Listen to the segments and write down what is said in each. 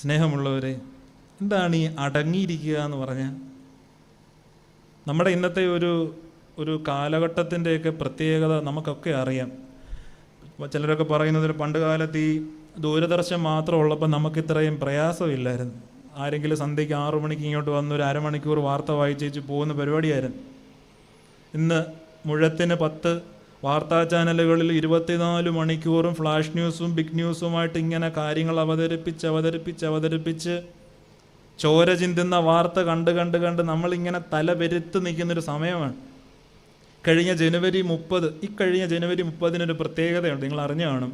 സ്നേഹമുള്ളവരെ എന്താണ് ഈ അടങ്ങിയിരിക്കുക എന്ന് പറഞ്ഞാൽ? നമ്മുടെ ഇന്നത്തെ ഒരു ഒരു കാലഘട്ടത്തിന്റെയൊക്കെ പ്രത്യേകത നമുക്കൊക്കെ അറിയാം. ചിലരൊക്കെ പറയുന്നത് പണ്ട് കാലത്ത് ഈ ദൂരദർശൻ മാത്രം ഉള്ളപ്പോൾ നമുക്കിത്രയും പ്രയാസമില്ലായിരുന്നു. ആരെങ്കിലും സന്ധ്യയ്ക്ക് ആറു മണിക്ക് ഇങ്ങോട്ട് വന്ന് ഒരു അരമണിക്കൂർ വാർത്ത വായിച്ചേച്ച് പോകുന്ന പരിപാടിയായിരുന്നു. ഇന്ന് മുഴത്തിന് പത്ത് വാർത്താ ചാനലുകളിൽ ഇരുപത്തിനാല് മണിക്കൂറും ഫ്ലാഷ് ന്യൂസും ബിഗ് ന്യൂസുമായിട്ട് ഇങ്ങനെ കാര്യങ്ങൾ അവതരിപ്പിച്ച് അവതരിപ്പിച്ച് അവതരിപ്പിച്ച് ചോര ചിന്തുന്ന വാർത്ത കണ്ട് കണ്ട് കണ്ട് നമ്മളിങ്ങനെ തല പെരുത്ത് നിൽക്കുന്നൊരു സമയമാണ്. കഴിഞ്ഞ ജനുവരി മുപ്പത് ഇക്കഴിഞ്ഞ കഴിഞ്ഞ ജനുവരി മുപ്പതിനൊരു പ്രത്യേകതയുണ്ട്. നിങ്ങൾ അറിഞ്ഞു കാണും.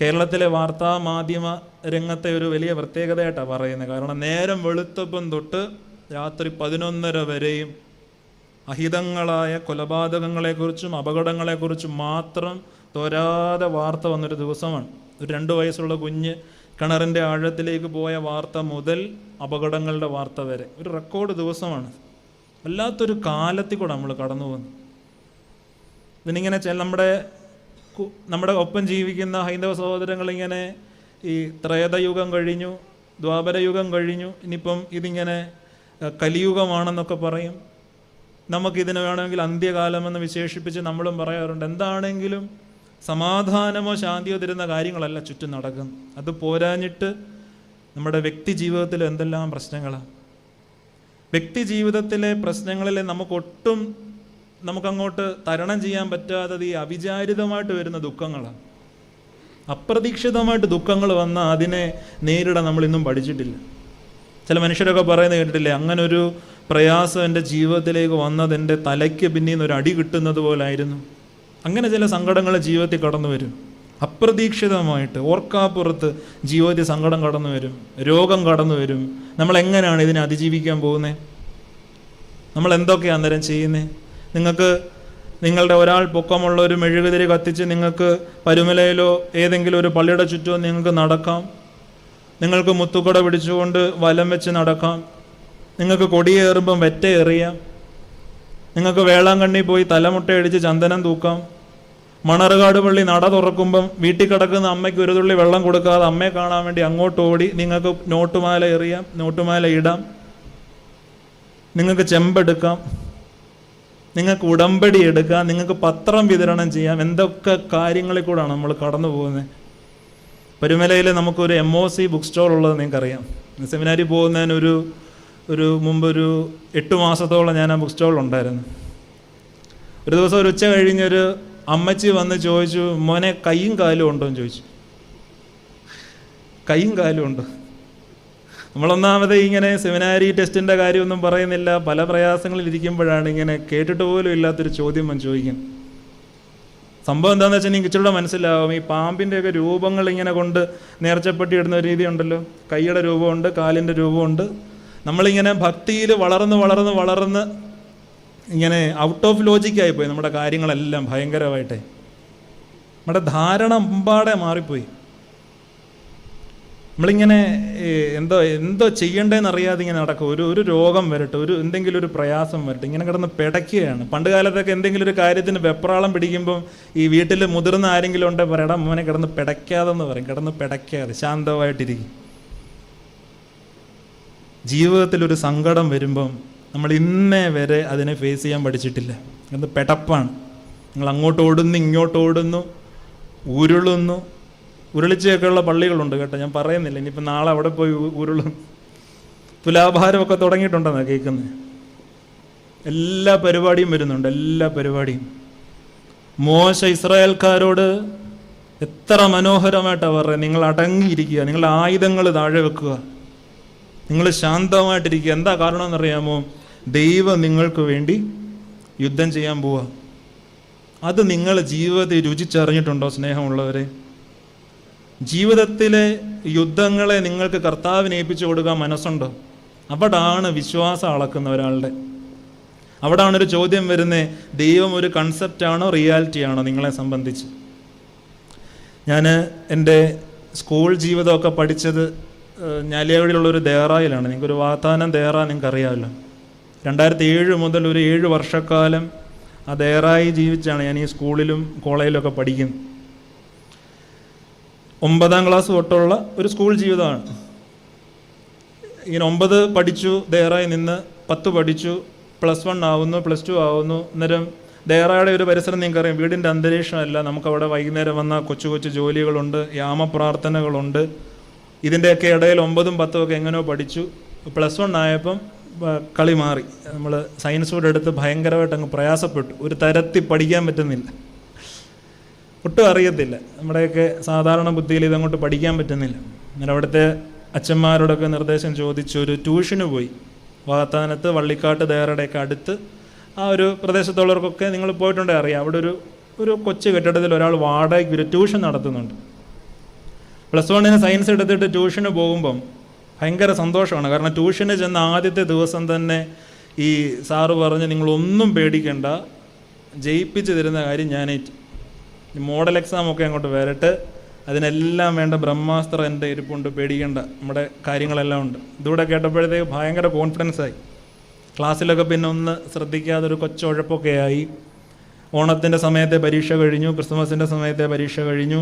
കേരളത്തിലെ വാർത്താ മാധ്യമ രംഗത്തെ ഒരു വലിയ പ്രത്യേകതയായിട്ടാണ് പറയുന്നത്. കാരണം നേരം വെളുത്തപ്പം തൊട്ട് രാത്രി പതിനൊന്നര വരെയും അഹിതങ്ങളായ കൊലപാതകങ്ങളെക്കുറിച്ചും അപകടങ്ങളെക്കുറിച്ചും മാത്രം തോരാതെ വാർത്ത വന്നൊരു ദിവസമാണ്. ഒരു രണ്ട് വയസ്സുള്ള കുഞ്ഞ് കിണറിന്റെ ആഴത്തിലേക്ക് പോയ വാർത്ത മുതൽ അപകടങ്ങളുടെ വാർത്ത വരെ. ഒരു റെക്കോർഡ് ദിവസമാണ്. വല്ലാത്തൊരു കാലത്തിൽ കൂടെ നമ്മൾ കടന്നു പോകുന്നു ഇതിനിങ്ങനെ ചെ നമ്മുടെ നമ്മുടെ ഒപ്പം ജീവിക്കുന്ന ഹൈന്ദവ സഹോദരങ്ങളിങ്ങനെ ഈ ത്രേതയുഗം കഴിഞ്ഞു ദ്വാപരയുഗം കഴിഞ്ഞു. ഇനിയിപ്പം ഇതിങ്ങനെ കലിയുഗമാണെന്നൊക്കെ പറയും. നമുക്കിതിന് വേണമെങ്കിൽ അന്ത്യകാലമെന്ന് വിശേഷിപ്പിച്ച് നമ്മളും പറയാറുണ്ട്. എന്താണെങ്കിലും സമാധാനമോ ശാന്തിയോ തരുന്ന കാര്യങ്ങളല്ല ചുറ്റും നടക്കുന്നത്. അത് പോരാഞ്ഞിട്ട് നമ്മുടെ വ്യക്തി ജീവിതത്തിൽ എന്തെല്ലാം പ്രശ്നങ്ങളാണ് വ്യക്തി ജീവിതത്തിലെ പ്രശ്നങ്ങളിൽ നമുക്കൊട്ടും നമുക്കങ്ങോട്ട് തരണം ചെയ്യാൻ പറ്റാത്തത് ഈ അവിചാരിതമായിട്ട് വരുന്ന ദുഃഖങ്ങളാണ് അപ്രതീക്ഷിതമായിട്ട് ദുഃഖങ്ങൾ വന്നാൽ അതിനെ നേരിടാൻ നമ്മളിന്നും പഠിച്ചിട്ടില്ല. ചില മനുഷ്യരൊക്കെ പറയുന്നത് കേട്ടിട്ടില്ലേ? അങ്ങനെ ഒരു പ്രയാസം എന്റെ ജീവിതത്തിലേക്ക് വന്നത് എന്റെ തലയ്ക്ക് പിന്നീന്ന് ഒരു അടി കിട്ടുന്നത് പോലായിരുന്നു. അങ്ങനെ ചില സങ്കടങ്ങൾ ജീവിതത്തിൽ കടന്നു വരും. അപ്രതീക്ഷിതമായിട്ട് ഓർക്കാപ്പുറത്ത് ജീവിതത്തിൽ സങ്കടം കടന്നു വരും. രോഗം കടന്നു വരും. നമ്മൾ എങ്ങനെയാണ് ഇതിനെ അതിജീവിക്കാൻ പോകുന്നത് നമ്മൾ എന്തൊക്കെയാണ് അന്നേരം ചെയ്യുന്നത് നിങ്ങൾക്ക് നിങ്ങളുടെ ഒരാൾ പൊക്കമുള്ള ഒരു മെഴുകുതിരി കത്തിച്ച് നിങ്ങൾക്ക് പരുമലയിലോ ഏതെങ്കിലും ഒരു പള്ളിയുടെ ചുറ്റുമോ നിങ്ങൾക്ക് നടക്കാം. നിങ്ങൾക്ക് മുത്തുക്കട പിടിച്ചുകൊണ്ട് വലം വെച്ച് നടക്കാം. നിങ്ങൾക്ക് കൊടിയേറുമ്പം വെറ്റ എറിയാം. നിങ്ങൾക്ക് വേളാങ്കണ്ണി പോയി തലമുട്ടയടിച്ച് ചന്ദനം തൂക്കാം. മണറുകാട് പള്ളി നട തുറക്കുമ്പം വീട്ടിൽ കിടക്കുന്ന അമ്മയ്ക്ക് ഒരു തുള്ളി വെള്ളം കൊടുക്കാതെ അമ്മയെ കാണാൻ വേണ്ടി അങ്ങോട്ട് ഓടി നിങ്ങൾക്ക് നോട്ടുമാല എറിയാം നോട്ടുമാല ഇടാം. നിങ്ങൾക്ക് ചെമ്പെടുക്കാം. നിങ്ങൾക്ക് ഉടമ്പടി എടുക്കാം. നിങ്ങൾക്ക് പത്രം വിതരണം ചെയ്യാം. എന്തൊക്കെ കാര്യങ്ങളിൽ കൂടാണ് നമ്മൾ കടന്നു പോകുന്നത്? പരുമലയിൽ നമുക്കൊരു M O C book store ഉള്ളത് നിങ്ങൾക്കറിയാം. സെമിനാരി പോകുന്നതിനൊരു ഒരു മുമ്പൊരു എട്ട് മാസത്തോളം ഞാൻ ആ ബുക്ക് സ്റ്റോളിലുണ്ടായിരുന്നു ഒരു ദിവസം ഒരു ഉച്ച കഴിഞ്ഞൊരു അമ്മച്ചി വന്ന് ചോദിച്ചു മോനെ കൈയും കാലും ഉണ്ടോ? എന്ന് ചോദിച്ചു. കൈയും കാലും ഉണ്ട്. നമ്മളൊന്നാമത് ഇങ്ങനെ സെമിനാരി ടെസ്റ്റിന്റെ കാര്യമൊന്നും പറയുന്നില്ല. പല പ്രയാസങ്ങളിൽ ഇരിക്കുമ്പോഴാണ് ഇങ്ങനെ കേട്ടിട്ട് പോലും ഇല്ലാത്തൊരു ചോദ്യം ഞാൻ ചോദിക്കുന്നത്. സംഭവം എന്താണെന്ന് വെച്ചാൽ എനിക്ക് ഇച്ചിരൂടെ മനസ്സിലാവും. ഈ പാമ്പിന്റെയൊക്കെ രൂപങ്ങൾ ഇങ്ങനെ കൊണ്ട് നേർച്ചപ്പെട്ടി ഇടുന്ന രീതി ഉണ്ടല്ലോ. കൈയുടെ രൂപമുണ്ട് കാലിന്റെ രൂപമുണ്ട്. നമ്മളിങ്ങനെ ഭക്തിയിൽ വളർന്ന് വളർന്ന് വളർന്ന് ഇങ്ങനെ ഔട്ട് ഓഫ് ലോജിക്കായി പോയി നമ്മുടെ കാര്യങ്ങളെല്ലാം ഭയങ്കരമായിട്ടേ. നമ്മുടെ ധാരണ മുമ്പാടെ മാറിപ്പോയി. നമ്മളിങ്ങനെ എന്തോ എന്തോ ചെയ്യണ്ടേന്ന് അറിയാതെ ഇങ്ങനെ നടക്കും. ഒരു ഒരു രോഗം വരട്ടെ ഒരു എന്തെങ്കിലും ഒരു പ്രയാസം വരട്ടെ ഇങ്ങനെ കിടന്ന് പിടയ്ക്കുകയാണ് പണ്ട് കാലത്തൊക്കെ എന്തെങ്കിലും ഒരു കാര്യത്തിന് വെപ്രാളം പിടിക്കുമ്പം ഈ വീട്ടിൽ മുതിർന്ന ആരെങ്കിലും ഉണ്ടെങ്കിൽ പറയടാ മോനെ കിടന്ന് പിടയ്ക്കാതെന്ന് പറയും കിടന്ന് പിടയ്ക്കാതെ ശാന്തമായിട്ടിരിക്കും. ജീവിതത്തിൽ ഒരു സങ്കടം വരുമ്പം നമ്മൾ ഇന്നേ വരെ അതിനെ ഫേസ് ചെയ്യാൻ പഠിച്ചിട്ടില്ല. അത് പെടപ്പാണ്. നിങ്ങൾ അങ്ങോട്ട് ഓടുന്നു ഇങ്ങോട്ട് ഓടുന്നു ഉരുളുന്നു. ഉരുളിച്ചൊക്കെയുള്ള പള്ളികളുണ്ട് കേട്ടോ. ഞാൻ പറയുന്നില്ല ഇനിയിപ്പോൾ നാളെ അവിടെ പോയി ഉരുളും. തുലാഭാരമൊക്കെ തുടങ്ങിയിട്ടുണ്ടെന്നാണ് കേൾക്കുന്നത് എല്ലാ പരിപാടിയും വരുന്നുണ്ട് എല്ലാ പരിപാടിയും. മോശ ഇസ്രായേൽക്കാരോട് എത്ര മനോഹരമായിട്ടാണ് പറയുന്നത് നിങ്ങൾ അടങ്ങിയിരിക്കുക നിങ്ങളുടെ ആയുധങ്ങൾ താഴെ വെക്കുക. നിങ്ങൾ ശാന്തമായിട്ടിരിക്കുക. എന്താ കാരണം എന്നറിയാമോ ദൈവം നിങ്ങൾക്ക് വേണ്ടി യുദ്ധം ചെയ്യാൻ പോവുക അത് നിങ്ങൾ ജീവിതത്തിൽ രുചിച്ചറിഞ്ഞിട്ടുണ്ടോ സ്നേഹമുള്ളവരെ? ജീവിതത്തിലെ യുദ്ധങ്ങളെ നിങ്ങൾക്ക് കർത്താവിന് ഏൽപ്പിച്ചു കൊടുക്കാൻ മനസ്സുണ്ടോ? അവിടാണ് വിശ്വാസം അളക്കുന്ന ഒരാളുടെ. അവിടാണ് ഒരു ചോദ്യം വരുന്നത് ദൈവം ഒരു കൺസെപ്റ്റാണോ റിയാലിറ്റിയാണോ നിങ്ങളെ സംബന്ധിച്ച്? ഞാൻ എന്റെ സ്കൂൾ ജീവിതമൊക്കെ പഠിച്ചത് ഞാലിയാവടിയിലുള്ള ഒരു ദേറായിലാണ്. നിങ്ങൾക്കൊരു വാത്താനം ദേറ നിങ്ങൾക്ക് അറിയാമല്ലോ രണ്ടായിരത്തി ഏഴ് മുതൽ ഒരു ഏഴ് വർഷക്കാലം ആ ദേറായി ജീവിച്ചാണ് ഞാൻ ഈ സ്കൂളിലും കോളേജിലൊക്കെ പഠിക്കുന്നത് ഒമ്പതാം ക്ലാസ് തൊട്ടുള്ള ഒരു സ്കൂൾ ജീവിതമാണ്. ഇങ്ങനെ ഒമ്പത് പഠിച്ചു ദേറായി നിന്ന് പത്ത് പഠിച്ചു പ്ലസ് വൺ ആവുന്നു പ്ലസ് ടു ആവുന്നു. അന്നേരം ദേറായുടെ ഒരു പരിസരം നിങ്ങൾക്കറിയാം. വീടിന്റെ അന്തരീക്ഷമല്ല. നമുക്കവിടെ വൈകുന്നേരം വന്ന കൊച്ചു കൊച്ചു ജോലികളുണ്ട് യാമപ്രാർത്ഥനകളുണ്ട്. ഇതിന്റെയൊക്കെ ഇടയിൽ ഒമ്പതും പത്തും ഒക്കെ എങ്ങനെയോ പഠിച്ചു. പ്ലസ് വൺ ആയപ്പം കളി മാറി. നമ്മൾ സയൻസ് കൂടെ എടുത്ത് ഭയങ്കരമായിട്ട് അങ്ങ് പ്രയാസപ്പെട്ടു. ഒരു തരത്തിൽ പഠിക്കാൻ പറ്റുന്നില്ല. ഒട്ടും അറിയത്തില്ല. നമ്മുടെയൊക്കെ സാധാരണ ബുദ്ധിയിൽ ഇതങ്ങോട്ട് പഠിക്കാൻ പറ്റുന്നില്ല. അങ്ങനെ അവിടുത്തെ അച്ഛന്മാരോടൊക്കെ നിർദ്ദേശം ചോദിച്ച് ഒരു ട്യൂഷന് പോയി. വാഗത്താനത്ത് വള്ളിക്കാട്ട് ദേറയുടെയൊക്കെ അടുത്ത് ആ ഒരു പ്രദേശത്തുള്ളവർക്കൊക്കെ നിങ്ങൾ പോയിട്ടുണ്ടെങ്കിൽ അറിയാം. അവിടെ ഒരു ഒരു കൊച്ചു കെട്ടിടത്തിൽ ഒരാൾ വാടകയ്ക്ക് ഒരു ട്യൂഷൻ നടത്തുന്നുണ്ട്. പ്ലസ് വണ്ണിന് സയൻസ് എടുത്തിട്ട് ട്യൂഷന് പോകുമ്പം ഭയങ്കര സന്തോഷമാണ്. കാരണം ട്യൂഷന് ചെന്ന ആദ്യത്തെ ദിവസം തന്നെ ഈ സാറ് പറഞ്ഞ് നിങ്ങളൊന്നും പേടിക്കേണ്ട ജയിപ്പിച്ച് തരുന്ന കാര്യം ഞാൻ മോഡൽ എക്സാം ഒക്കെ അങ്ങോട്ട് വരട്ടെ അതിനെല്ലാം വേണ്ട ബ്രഹ്മാസ്ത്രം എന്റെ ഇരിപ്പുണ്ട് പേടിക്കേണ്ട നമ്മുടെ കാര്യങ്ങളെല്ലാം ഉണ്ട്. ഇതുകൂടെ കേട്ടപ്പോഴത്തേക്ക് ഭയങ്കര കോൺഫിഡൻസായി ക്ലാസ്സിലൊക്കെ പിന്നെ ഒന്ന് ശ്രദ്ധിക്കാതെ ഒരു കൊച്ചുഴപ്പൊക്കെ ആയി. ഓണത്തിന്റെ സമയത്തെ പരീക്ഷ കഴിഞ്ഞു ക്രിസ്മസിന്റെ സമയത്തെ പരീക്ഷ കഴിഞ്ഞു.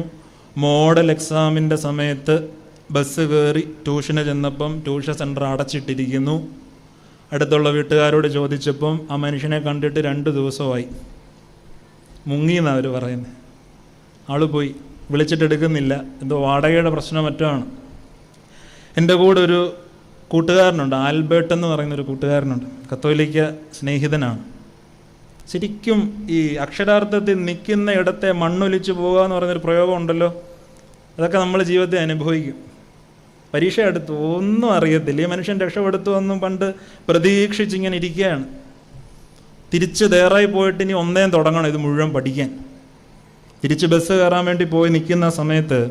മോഡൽ എക്സാമിന്റെ സമയത്ത് ബസ് കയറി ട്യൂഷന് ചെന്നപ്പം ട്യൂഷൻ സെന്റർ അടച്ചിട്ടിരിക്കുന്നു. അടുത്തുള്ള വീട്ടുകാരോട് ചോദിച്ചപ്പം ആ മനുഷ്യനെ കണ്ടിട്ട് രണ്ട് ദിവസമായി. മുങ്ങിയെന്നാണ് അവർ പറയുന്നത് ആൾ പോയി. വിളിച്ചിട്ടെടുക്കുന്നില്ല എന്തോ വാടകയുടെ പ്രശ്നം മറ്റോ ആണ്. എന്റെ കൂടെ ഒരു കൂട്ടുകാരനുണ്ട്. ആൽബർട്ട് എന്ന് പറയുന്നൊരു കൂട്ടുകാരനുണ്ട്. കത്തോലിക്ക സ്നേഹിതനാണ്. ശരിക്കും ഈ അക്ഷരാർത്ഥത്തിൽ നിൽക്കുന്ന ഇടത്തെ മണ്ണൊലിച്ചു പോകുക എന്ന് പറയുന്നൊരു പ്രയോഗം ഉണ്ടല്ലോ അതൊക്കെ നമ്മൾ ജീവിതത്തെ അനുഭവിക്കും. പരീക്ഷ എടുത്തു ഒന്നും അറിയത്തില്ല. ഈ മനുഷ്യൻ രക്ഷപ്പെടുത്തു എന്നും പണ്ട് പ്രതീക്ഷിച്ചിങ്ങനെ ഇരിക്കുകയാണ്. തിരിച്ച് തയ്യാറായി പോയിട്ട് ഇനി ഒന്നേം തുടങ്ങണം ഇത് മുഴുവൻ പഠിക്കാൻ. തിരിച്ച് ബസ് കയറാൻ വേണ്ടി പോയി നിൽക്കുന്ന സമയത്ത്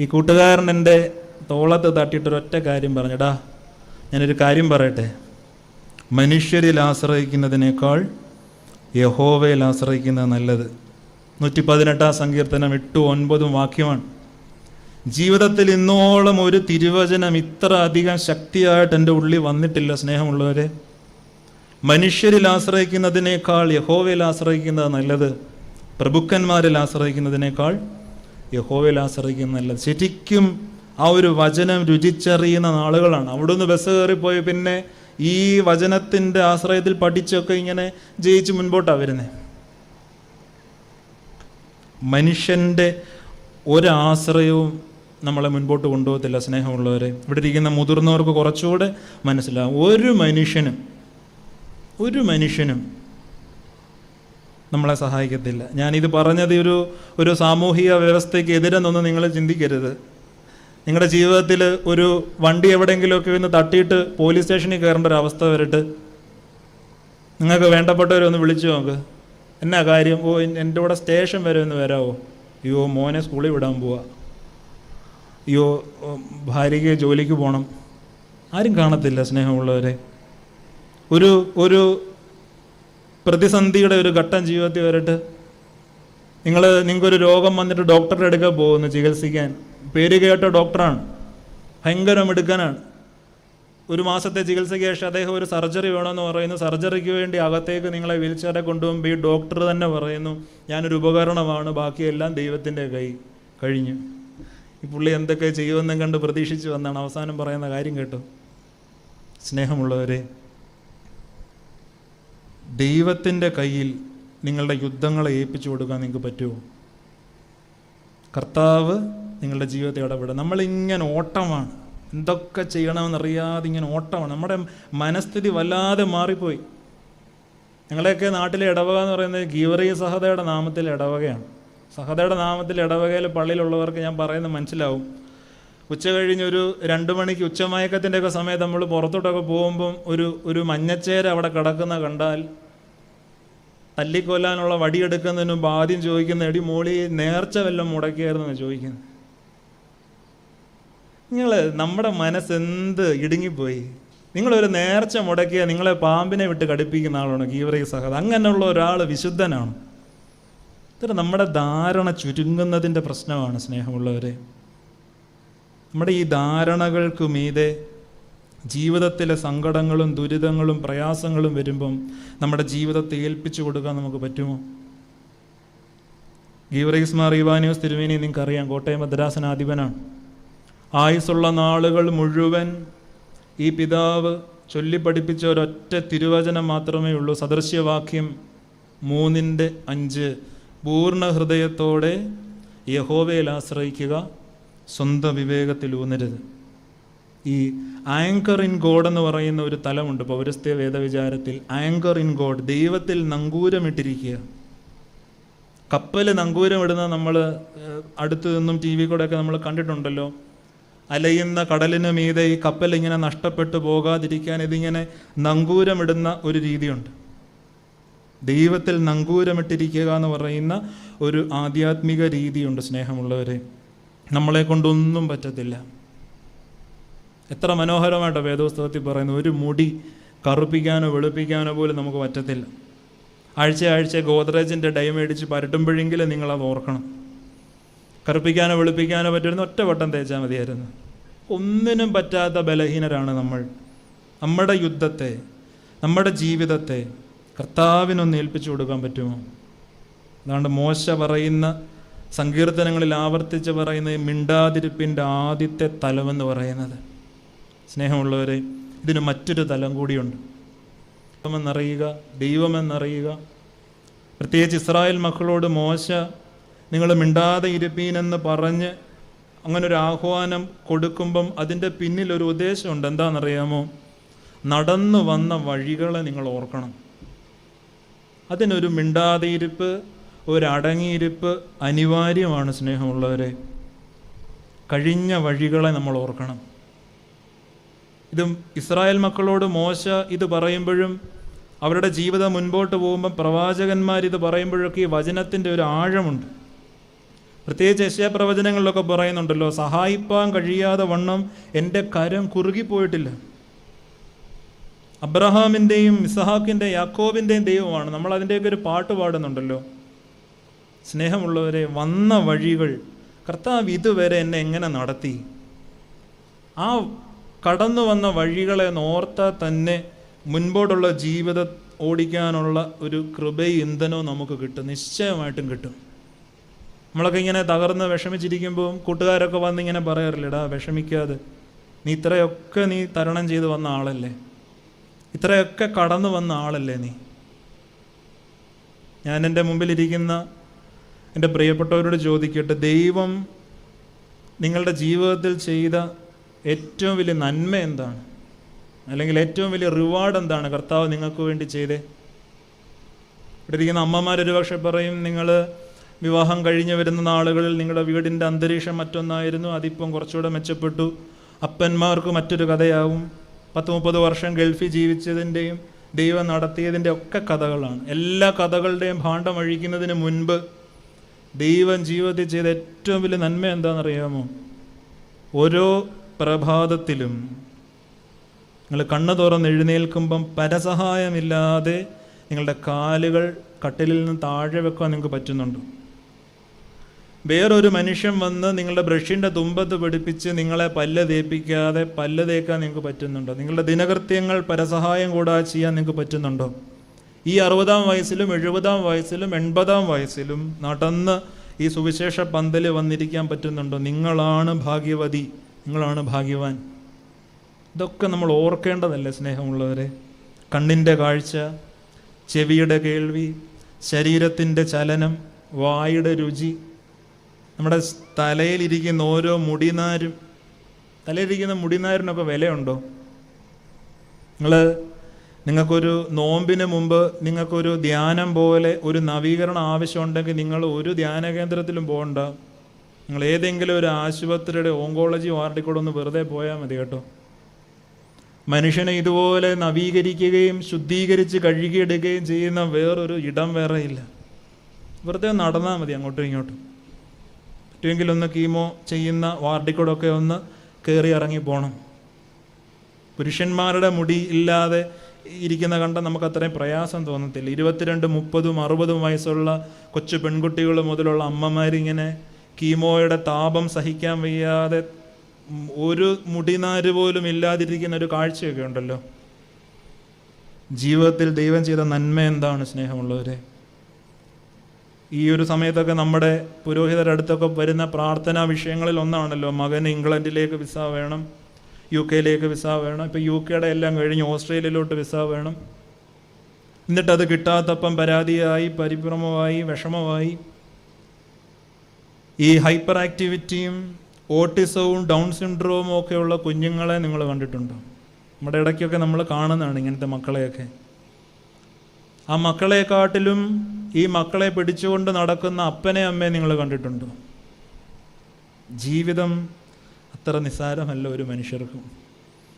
ഈ കൂട്ടുകാരൻ എന്റെ തോളത്ത് തട്ടിയിട്ടൊരൊറ്റ കാര്യം പറഞ്ഞടാ ഞാനൊരു കാര്യം പറയട്ടെ. മനുഷ്യരിൽ ആശ്രയിക്കുന്നതിനേക്കാൾ യഹോവയിൽ ആശ്രയിക്കുന്നത് നല്ലത്. നൂറ്റി പതിനെട്ടാം സങ്കീർത്തനം എട്ടും ഒൻപതും വാക്യമാണ്. ജീവിതത്തിൽ ഇന്നോളം ഒരു തിരുവചനം ഇത്ര അധികം ശക്തിയായിട്ട് എന്റെ ഉള്ളിൽ വന്നിട്ടില്ല സ്നേഹമുള്ളവരെ. മനുഷ്യരിൽ ആശ്രയിക്കുന്നതിനേക്കാൾ യഹോവയിൽ ആശ്രയിക്കുന്നത് നല്ലത് പ്രഭുക്കന്മാരിൽ ആശ്രയിക്കുന്നതിനേക്കാൾ യഹോവയിൽ ആശ്രയിക്കുന്നത് നല്ലത്. ശരിക്കും ആ ഒരു വചനം രുചിച്ചറിയുന്ന നാളുകളാണ്. അവിടുന്ന് ബസ് കയറിപ്പോയി പിന്നെ ഈ വചനത്തിന്റെ ആശ്രയത്തിൽ പഠിച്ചൊക്കെ ഇങ്ങനെ ജയിച്ച് മുൻപോട്ടാണ് വരുന്നത് മനുഷ്യന്റെ ഒരാശ്രയവും നമ്മളെ മുൻപോട്ട് കൊണ്ടുപോകത്തില്ല സ്നേഹമുള്ളവരെ. ഇവിടെ ഇരിക്കുന്ന മുതിർന്നവർക്ക് കുറച്ചുകൂടെ മനസ്സിലാവും. ഒരു മനുഷ്യനും ഒരു മനുഷ്യനും നമ്മളെ സഹായിക്കത്തില്ല. ഞാനിത് പറഞ്ഞത് ഒരു ഒരു സാമൂഹിക വ്യവസ്ഥയ്ക്ക് എതിരെന്നൊന്നും നിങ്ങൾ ചിന്തിക്കരുത്. നിങ്ങളുടെ ജീവിതത്തിൽ ഒരു വണ്ടി എവിടെയെങ്കിലുമൊക്കെ ഒന്ന് തട്ടിയിട്ട് പോലീസ് സ്റ്റേഷനിൽ കയറേണ്ട ഒരു അവസ്ഥ വരട്ട്. നിങ്ങൾക്ക് വേണ്ടപ്പെട്ടവരെ ഒന്ന് വിളിച്ചു നോക്ക്. എന്നാ കാര്യം? ഓ എന്റെ കൂടെ സ്റ്റേഷൻ വരെ ഒന്ന് വരാമോ അയ്യോ മോനെ സ്കൂളിൽ വിടാൻ പോവാ. അയ്യോ ഭാര്യയ്ക്ക് ജോലിക്ക് പോകണം ആരും കാണത്തില്ല സ്നേഹമുള്ളവരെ. ഒരു ഒരു പ്രതിസന്ധിയുടെ ഒരു ഘട്ടം ജീവിതത്തിൽ വരട്ട്. നിങ്ങൾ നിങ്ങൾക്കൊരു രോഗം വന്നിട്ട് ഡോക്ടറുടെ അടുക്ക പോകുന്നു ചികിത്സിക്കാൻ. പേര് കേട്ട ഡോക്ടറാണ്. ഭയങ്കര മിടുക്കനാണ്. ഒരു മാസത്തെ ചികിത്സയ്ക്ക് ശേഷം അദ്ദേഹം ഒരു സർജറി വേണമെന്ന് പറയുന്നു. സർജറിക്ക് വേണ്ടി അകത്തേക്ക് നിങ്ങളെ വീൽചെയറെ കൊണ്ടുപോകുമ്പോൾ ഈ ഡോക്ടർ തന്നെ പറയുന്നു ഞാനൊരു ഉപകരണമാണ് ബാക്കിയെല്ലാം ദൈവത്തിന്റെ കൈ കഴിഞ്ഞു. ഈ പുള്ളി എന്തൊക്കെ ചെയ്യുമെന്നും കണ്ട് പ്രതീക്ഷിച്ച് വന്നാണ് അവസാനം പറയുന്ന കാര്യം കേട്ടോ. സ്നേഹമുള്ളവരെ ദൈവത്തിന്റെ കയ്യിൽ നിങ്ങളുടെ യുദ്ധങ്ങളെ ഏൽപ്പിച്ചു കൊടുക്കാൻ നിങ്ങൾക്ക് പറ്റുമോ? കർത്താവ് നിങ്ങളുടെ ജീവിതത്തെ ഇടപെടുക നമ്മളിങ്ങനെ ഓട്ടമാണ്. എന്തൊക്കെ ചെയ്യണമെന്നറിയാതെ ഇങ്ങനെ ഓട്ടമാണ്. നമ്മുടെ മനസ്ഥിതി വല്ലാതെ മാറിപ്പോയി. ഞങ്ങളെയൊക്കെ നാട്ടിലെ ഇടവക എന്ന് പറയുന്നത് ഗീവറി സഹതയുടെ നാമത്തിലെ ഇടവകയാണ്. സഹതയുടെ നാമത്തിൽ ഇടവകയിൽ പള്ളിയിലുള്ളവർക്ക് ഞാൻ പറയുന്നത് മനസ്സിലാവും. ഉച്ച കഴിഞ്ഞൊരു രണ്ട് മണിക്ക് ഉച്ചമയക്കത്തിന്റെയൊക്കെ സമയത്ത് നമ്മൾ പുറത്തോട്ടൊക്കെ പോകുമ്പം ഒരു ഒരു മഞ്ഞച്ചേര അവിടെ കിടക്കുന്ന കണ്ടാൽ തല്ലിക്കൊല്ലാനുള്ള വടിയെടുക്കുന്നതിന് മുമ്പ് ആദ്യം ചോദിക്കുന്ന എടി മോളി നേർച്ച വല്ലതും മുടക്കിയായിരുന്നു? ചോദിക്കുന്നത് നിങ്ങൾ നമ്മുടെ മനസ്സെന്ത് ഇടുങ്ങിപ്പോയി? നിങ്ങളൊരു നേർച്ച മുടക്കിയ നിങ്ങളെ പാമ്പിനെ വിട്ട് കടുപ്പിക്കുന്ന ആളാണ്? കീവറി സഹത അങ്ങനെയുള്ള ഒരാൾ വിശുദ്ധനാണ്. ഇത്ര നമ്മുടെ ധാരണ ചുരുങ്ങുന്നതിന്റെ പ്രശ്നമാണ് സ്നേഹമുള്ളവരെ. നമ്മുടെ ഈ ധാരണകൾക്ക് മീതെ ജീവിതത്തിലെ സങ്കടങ്ങളും ദുരിതങ്ങളും പ്രയാസങ്ങളും വരുമ്പം നമ്മുടെ ജീവിതത്തെ ഏൽപ്പിച്ചു കൊടുക്കാൻ നമുക്ക് പറ്റുമോ? ഗീവറീസ് മാർ ഇവാനിയോസ് തിരുവേനി നിങ്ങൾക്കറിയാം കോട്ടയം മദ്രാസനാധിപനാണ്. ആയുസ്സുള്ള നാളുകൾ മുഴുവൻ ഈ പിതാവ് ചൊല്ലിപ്പഠിപ്പിച്ച ഒരൊറ്റ തിരുവചനം മാത്രമേ ഉള്ളൂ. സദൃശ്യവാക്യം മൂന്നിന്റെ അഞ്ച്. പൂർണ ഹൃദയത്തോടെ യഹോവയിൽ ആശ്രയിക്കുക സ്വന്തം വിവേകത്തിൽ ഊന്നരുത്. ഈ ആങ്കർ ഇൻ ഗോഡ് എന്ന് പറയുന്ന ഒരു തലമുണ്ട്. പൗരസ്ത്യ വേദവിചാരത്തിൽ ആങ്കർ ഇൻ ഗോഡ് ദൈവത്തിൽ നങ്കൂരമിട്ടിരിക്കുക. കപ്പൽ നങ്കൂരമിടുന്ന നമ്മൾ അടുത്ത് നിന്നും ടി വി കൂടെയൊക്കെ നമ്മൾ കണ്ടിട്ടുണ്ടല്ലോ. അലയുന്ന കടലിന് മീതെ ഈ കപ്പൽ ഇങ്ങനെ നഷ്ടപ്പെട്ടു പോകാതിരിക്കാൻ ഇതിങ്ങനെ നങ്കൂരമിടുന്ന ഒരു രീതിയുണ്ട്. ദൈവത്തിൽ നങ്കൂരമിട്ടിരിക്കുക എന്ന് പറയുന്ന ഒരു ആധ്യാത്മിക രീതിയുണ്ട് സ്നേഹമുള്ളവരെ. നമ്മളെ കൊണ്ടൊന്നും പറ്റത്തില്ല. എത്ര മനോഹരമായിട്ട് വേദോസ്തവത്തിൽ പറയുന്നത്. ഒരു മുടി കറുപ്പിക്കാനോ വെളുപ്പിക്കാനോ പോലും നമുക്ക് പറ്റത്തില്ല. ആഴ്ച ആഴ്ച ഗോദ്രേജിന്റെ ഡൈ മേടിച്ച് പരട്ടുമ്പോഴെങ്കിലും നിങ്ങളത് ഓർക്കണം. കറുപ്പിക്കാനോ വെളുപ്പിക്കാനോ പറ്റുന്ന ഒറ്റ വട്ടം തേച്ചാൽ മതിയായിരുന്നു. ഒന്നിനും പറ്റാത്ത ബലഹീനരാണ് നമ്മൾ. നമ്മുടെ യുദ്ധത്തെ നമ്മുടെ ജീവിതത്തെ കർത്താവിനൊന്ന് ഏൽപ്പിച്ചു കൊടുക്കാൻ പറ്റുമോ? അതുകൊണ്ട് മോശ പറയുന്ന സങ്കീർത്തനങ്ങളിൽ ആവർത്തിച്ച് പറയുന്ന മിണ്ടാതിരിപ്പിന്റെ ആദ്യത്തെ തലമെന്ന് പറയുന്നത്. സ്നേഹമുള്ളവരെ ഇതിന് മറ്റൊരു തലം കൂടിയുണ്ട്. ദൈവമെന്നറിയുക ദൈവമെന്നറിയുക. പ്രത്യേകിച്ച് ഇസ്രായേൽ മക്കളോട് മോശ നിങ്ങൾ മിണ്ടാതെ ഇരുപ്പീനെന്ന് പറഞ്ഞ് അങ്ങനൊരു ആഹ്വാനം കൊടുക്കുമ്പം അതിന്റെ പിന്നിൽ ഒരു ഉദ്ദേശമുണ്ട്. എന്താണെന്നറിയാമോ? നടന്നു വന്ന വഴികളെ നിങ്ങൾ ഓർക്കണം. അതിനൊരു മിണ്ടാതിരിപ്പ് ഒരടങ്ങിയിരിപ്പ് അനിവാര്യമാണ് സ്നേഹമുള്ളവരെ. കഴിഞ്ഞ വഴികളെ നമ്മൾ ഓർക്കണം. ഇത് ഇസ്രായേൽ മക്കളോട് മോശ ഇത് പറയുമ്പോഴും അവരുടെ ജീവിതം മുൻപോട്ട് പോകുമ്പോൾ പ്രവാചകന്മാർ ഇത് പറയുമ്പോഴൊക്കെ ഈ വചനത്തിന്റെ ഒരു ആഴമുണ്ട്. പ്രത്യേകിച്ച് യശ്യാ പ്രവചനങ്ങളിലൊക്കെ പറയുന്നുണ്ടല്ലോ സഹായിപ്പാൻ കഴിയാതെ വണ്ണം എന്റെ കരം കുറുകിപ്പോയിട്ടില്ല അബ്രഹാമിന്റെയും ഇസഹാക്കിന്റെയും യാക്കോബിന്റെയും ദൈവമാണ്. നമ്മൾ അതിന്റെയൊക്കെ ഒരു പാട്ട് പാടുന്നുണ്ടല്ലോ. സ്നേഹമുള്ളവരെ വന്ന വഴികൾ. കർത്താവ് ഇതുവരെ എന്നെ എങ്ങനെ നടത്തി? ആ കടന്നു വന്ന വഴികളെ നോർത്താൽ തന്നെ മുൻപോട്ടുള്ള ജീവിത ഓടിക്കാനുള്ള ഒരു കൃപയും ഇന്ധനവും നമുക്ക് കിട്ടും. നിശ്ചയമായിട്ടും കിട്ടും. നമ്മളൊക്കെ ഇങ്ങനെ തകർന്ന് വിഷമിച്ചിരിക്കുമ്പോൾ കൂട്ടുകാരൊക്കെ വന്ന് ഇങ്ങനെ പറയാറില്ലടാ വിഷമിക്കാതെ. നീ ഇത്രയൊക്കെ നീ തരണം ചെയ്ത് വന്ന ആളല്ലേ? ഇത്രയൊക്കെ കടന്നു വന്ന ആളല്ലേ നീ? ഞാൻ എന്റെ മുമ്പിൽ ഇരിക്കുന്ന എന്റെ പ്രിയപ്പെട്ടവരോട് ചോദിക്കട്ടെ ദൈവം നിങ്ങളുടെ ജീവിതത്തിൽ ചെയ്ത ഏറ്റവും വലിയ നന്മ എന്താണ്? അല്ലെങ്കിൽ ഏറ്റവും വലിയ റിവാർഡ് എന്താണ് കർത്താവ് നിങ്ങൾക്ക് വേണ്ടി ചെയ്തേ? ഇവിടെ ഇരിക്കുന്ന അമ്മമാരൊരു പക്ഷെ പറയും നിങ്ങൾ വിവാഹം കഴിഞ്ഞ് വരുന്ന നാളുകളിൽ നിങ്ങളുടെ വീടിന്റെ അന്തരീക്ഷം മറ്റൊന്നായിരുന്നു അതിപ്പം കുറച്ചുകൂടെ മെച്ചപ്പെട്ടു. അപ്പന്മാർക്ക് മറ്റൊരു കഥയാവും. പത്ത് മുപ്പത് വർഷം ഗൾഫിൽ ജീവിച്ചതിന്റെയും ദൈവം നടത്തിയതിന്റെ ഒക്കെ കഥകളാണ്. എല്ലാ കഥകളുടെയും ഭാണ്ഡം അഴിക്കുന്നതിന് മുൻപ് ദൈവം ജീവിതത്തിൽ ചെയ്ത ഏറ്റവും വലിയ നന്മ എന്താണെന്നറിയാമോ? ഓരോ പ്രഭാതത്തിലും നിങ്ങൾ കണ്ണു തുറന്ന് എഴുന്നേൽക്കുമ്പം പരസഹായമില്ലാതെ നിങ്ങളുടെ കാലുകൾ കട്ടിലിൽ നിന്ന് താഴെ വെക്കാൻ നിങ്ങൾക്ക് പറ്റുന്നുണ്ടോ. വേറൊരു മനുഷ്യൻ വന്ന് നിങ്ങളുടെ ബ്രഷിന്റെ തുമ്പത്ത് പിടിപ്പിച്ച് നിങ്ങളെ പല്ല് തേപ്പിക്കാതെ പല്ല് തേക്കാൻ നിങ്ങൾക്ക് പറ്റുന്നുണ്ടോ? നിങ്ങളുടെ ദിനകൃത്യങ്ങൾ പരസഹായം കൂടാതെ ചെയ്യാൻ നിങ്ങൾക്ക് പറ്റുന്നുണ്ടോ? ഈ അറുപതാം വയസ്സിലും എഴുപതാം വയസ്സിലും എൺപതാം വയസ്സിലും നടന്ന് ഈ സുവിശേഷ പന്തൽ വന്നിരിക്കാൻ പറ്റുന്നുണ്ടോ? നിങ്ങളാണ് ഭാഗ്യവതി നിങ്ങളാണ് ഭാഗ്യവാൻ. ഇതൊക്കെ നമ്മൾ ഓർക്കേണ്ടതല്ലേ സ്നേഹമുള്ളവരെ? കണ്ണിന്റെ കാഴ്ച ചെവിയുടെ കേൾവി ശരീരത്തിന്റെ ചലനം വായുടെ രുചി നമ്മുടെ തലയിലിരിക്കുന്ന ഓരോ മുടിനാരും തലയിലിരിക്കുന്ന മുടിനാരിനൊക്കെ വിലയുണ്ടോ? നിങ്ങൾ നിങ്ങൾക്കൊരു നോമ്പിന് മുമ്പ് നിങ്ങൾക്കൊരു ധ്യാനം പോലെ ഒരു നവീകരണം ആവശ്യമുണ്ടെങ്കിൽ നിങ്ങൾ ഒരു ധ്യാന കേന്ദ്രത്തിലും പോകണ്ട. നിങ്ങൾ ഏതെങ്കിലും ഒരു ആശുപത്രിയുടെ ഓങ്കോളജി വാർഡിൽ കൂടെ ഒന്ന് വെറുതെ പോയാൽ മതി കേട്ടോ. മനുഷ്യനെ ഇതുപോലെ നവീകരിക്കുകയും ശുദ്ധീകരിച്ച് കഴുകിയെടുക്കുകയും ചെയ്യുന്ന വേറൊരു ഇടം വേറെ ഇല്ല. വെറുതെ നടന്നാൽ മതി അങ്ങോട്ടും ഇങ്ങോട്ടും. പറ്റുമെങ്കിൽ ഒന്ന് കീമോ ചെയ്യുന്ന വാർഡിൽ ഒക്കെ ഒന്ന് കയറി ഇറങ്ങി പോകണം പുരുഷന്മാരുടെ മുടി ഇല്ലാതെ ഇരിക്കുന്ന കണ്ട നമുക്ക് അത്രയും പ്രയാസം തോന്നത്തില്ല. ഇരുപത്തിരണ്ട് മുപ്പതും അറുപതും വയസ്സുള്ള കൊച്ചു പെൺകുട്ടികൾ മുതലുള്ള അമ്മമാരിങ്ങനെ കീമോയുടെ താപം സഹിക്കാൻ വയ്യാതെ ഒരു മുടിനാര് പോലും ഇല്ലാതിരിക്കുന്ന ഒരു കാഴ്ചയൊക്കെ ഉണ്ടല്ലോ. ജീവിതത്തിൽ ദൈവം ചെയ്ത നന്മ എന്താണ് സ്നേഹമുള്ളവരെ? ഈ ഒരു സമയത്തൊക്കെ നമ്മുടെ പുരോഹിതരുടെ അടുത്തൊക്കെ വരുന്ന പ്രാർത്ഥനാ വിഷയങ്ങളിൽ ഒന്നാണല്ലോ മകന് ഇംഗ്ലണ്ടിലേക്ക് വിസ വേണം യു കെയിലേക്ക് വിസ വേണം ഇപ്പോൾ യു കെയുടെ എല്ലാം കഴിഞ്ഞ് ഓസ്ട്രേലിയയിലോട്ട് വിസ വേണം. എന്നിട്ടത് കിട്ടാത്തപ്പം പരാതിയായി പരിഭ്രമമായി വിഷമമായി. ഈ ഹൈപ്പർ ആക്ടിവിറ്റിയും ഓട്ടിസവും ഡൗൺ സിൻഡ്രോമും ഒക്കെയുള്ള കുഞ്ഞുങ്ങളെ നിങ്ങൾ കണ്ടിട്ടുണ്ടോ? നമ്മുടെ ഇടയ്ക്കൊക്കെ നമ്മൾ കാണുന്നതാണ് ഇങ്ങനത്തെ മക്കളെയൊക്കെ. ആ മക്കളെക്കാട്ടിലും ഈ മക്കളെ പിടിച്ചുകൊണ്ട് നടക്കുന്ന അപ്പനെ അമ്മയെ നിങ്ങൾ കണ്ടിട്ടുണ്ടോ? ജീവിതം അത്ര നിസ്സാരമല്ല ഒരു മനുഷ്യർക്കും.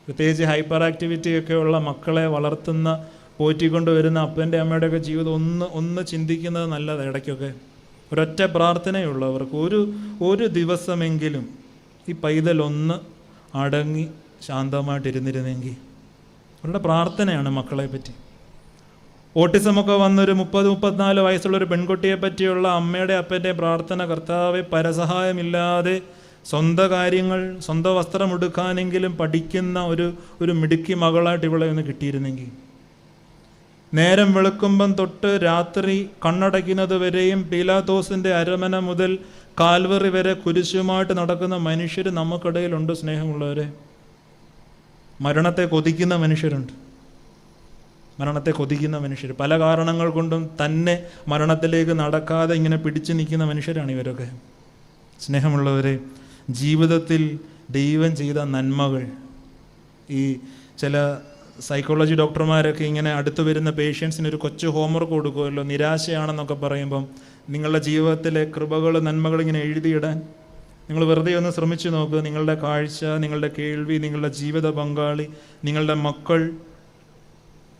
പ്രത്യേകിച്ച് ഹൈപ്പർ ആക്ടിവിറ്റി ഉള്ള മക്കളെ വളർത്തുന്ന പോറ്റിക്കൊണ്ട് വരുന്ന അപ്പന്റെ അമ്മയുടെയൊക്കെ ജീവിതം ഒന്ന് ഒന്ന് ചിന്തിക്കുന്നത് നല്ലതാണ് ഇടയ്ക്കൊക്കെ. ഒരൊറ്റ പ്രാർത്ഥനയുള്ളൂ അവർക്ക് ഒരു ഒരു ദിവസമെങ്കിലും ഈ പൈതൽ ഒന്ന് അടങ്ങി ശാന്തമായിട്ടിരുന്നിരുന്നെങ്കിൽ. അവരുടെ പ്രാർത്ഥനയാണ് മക്കളെ പറ്റി. ഓട്ടിസമൊക്കെ വന്നൊരു മുപ്പത് മുപ്പത്തിനാല് വയസ്സുള്ള ഒരു പെൺകുട്ടിയെ പറ്റിയുള്ള അമ്മയുടെ അപ്പന്റെ പ്രാർത്ഥന കർത്താവെ പരസഹായമില്ലാതെ സ്വന്തം കാര്യങ്ങൾ സ്വന്തം വസ്ത്രം എടുക്കാനെങ്കിലും പഠിക്കുന്ന ഒരു ഒരു മിടുക്കി മകളായിട്ട് ഇവളെ ഒന്ന് കിട്ടിയിരുന്നെങ്കിൽ. നേരം വെളുക്കുമ്പം തൊട്ട് രാത്രി കണ്ണടയ്ക്കുന്നത് വരെയും പീലാത്തോസിന്റെ അരമന മുതൽ കാൽവറി വരെ കുരിശുമായിട്ട് നടക്കുന്ന മനുഷ്യർ നമുക്കിടയിലുണ്ട് സ്നേഹമുള്ളവരെ. മരണത്തെ കൊതിക്കുന്ന മനുഷ്യരുണ്ട്. മരണത്തെ കൊതിക്കുന്ന മനുഷ്യർ പല കാരണങ്ങൾ കൊണ്ടും തന്നെ മരണത്തിലേക്ക് നടക്കാതെ ഇങ്ങനെ പിടിച്ചു നിൽക്കുന്ന മനുഷ്യരാണ് ഇവരൊക്കെ. സ്നേഹമുള്ളവരെ ജീവിതത്തിൽ ദൈവം ചെയ്ത നന്മകൾ. ഈ ചില സൈക്കോളജി ഡോക്ടർമാരൊക്കെ ഇങ്ങനെ അടുത്തു വരുന്ന പേഷ്യൻസിന് ഒരു കൊച്ചു ഹോംവർക്ക് കൊടുക്കുമല്ലോ നിരാശയാണെന്നൊക്കെ പറയുമ്പം നിങ്ങളുടെ ജീവിതത്തിലെ കൃപകൾ നന്മകൾ ഇങ്ങനെ എഴുതിയിടാൻ. നിങ്ങൾ വെറുതെ ഒന്ന് ശ്രമിച്ചു നോക്കുക നിങ്ങളുടെ കാഴ്ച നിങ്ങളുടെ കേൾവി നിങ്ങളുടെ ജീവിത പങ്കാളി നിങ്ങളുടെ മക്കൾ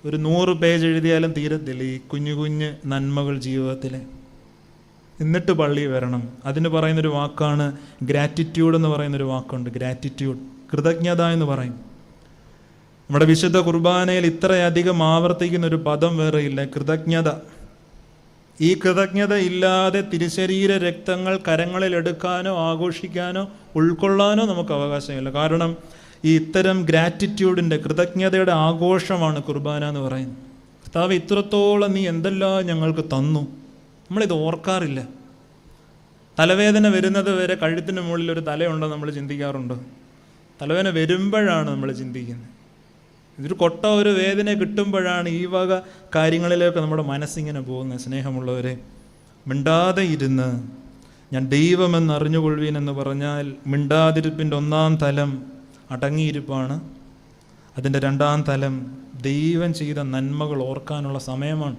ഒരു നൂറ് പേജ് എഴുതിയാലും തീരത്തില്ല ഈ കുഞ്ഞു കുഞ്ഞ് നന്മകൾ ജീവിതത്തിലെ. എന്നിട്ട് പള്ളി വരണം. അതിന് പറയുന്നൊരു വാക്കാണ് ഗ്രാറ്റിറ്റ്യൂഡ് എന്ന് പറയുന്നൊരു വാക്കുണ്ട്. ഗ്രാറ്റിറ്റ്യൂഡ് കൃതജ്ഞത എന്ന് പറയും. നമ്മുടെ വിശുദ്ധ കുർബാനയിൽ ഇത്രയധികം ആവർത്തിക്കുന്ന ഒരു പദം വേറെയില്ല കൃതജ്ഞത. ഈ കൃതജ്ഞത ഇല്ലാതെ തിരുശരീര രക്തങ്ങൾ കരങ്ങളിൽ എടുക്കാനോ ആഘോഷിക്കാനോ ഉൾക്കൊള്ളാനോ നമുക്ക് അവകാശമില്ല. കാരണം ഈ ഇത്തരം ഗ്രാറ്റിറ്റ്യൂഡിന്റെ കൃതജ്ഞതയുടെ ആഘോഷമാണ് കുർബാന എന്ന് പറയുന്നത്. കർത്താവ് ഇത്രത്തോളം നീ എന്തെല്ലാം ഞങ്ങൾക്ക് തന്നു. നമ്മളിത് ഓർക്കാറില്ല. തലവേദന വരുന്നത് വരെ കഴുത്തിന് മുകളിൽ ഒരു തലയുണ്ടോ നമ്മൾ ചിന്തിക്കാറുണ്ടോ. തലവേദന വരുമ്പോഴാണ് നമ്മൾ ചിന്തിക്കുന്നത്. ഇതൊരു കൊട്ട ഒരു വേദന കിട്ടുമ്പോഴാണ് ഈ വക കാര്യങ്ങളിലേക്ക് നമ്മുടെ മനസ്സിങ്ങനെ പോകുന്നത്. സ്നേഹമുള്ളവരെ മിണ്ടാതെ ഇരുന്ന് ഞാൻ ദൈവമെന്ന് അറിഞ്ഞുകൊള്ളുവീൻ എന്ന് പറഞ്ഞാൽ മിണ്ടാതിരിപ്പിന്റെ ഒന്നാം തലം അടങ്ങിയിരിപ്പാണ്. അതിന്റെ രണ്ടാം തലം ദൈവം ചെയ്ത നന്മകൾ ഓർക്കാനുള്ള സമയമാണ്.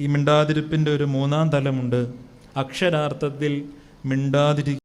ഈ മിണ്ടാതിരിപ്പിന്റെ ഒരു മൂന്നാം തലമുണ്ട്. അക്ഷരാർത്ഥത്തിൽ മിണ്ടാതിരി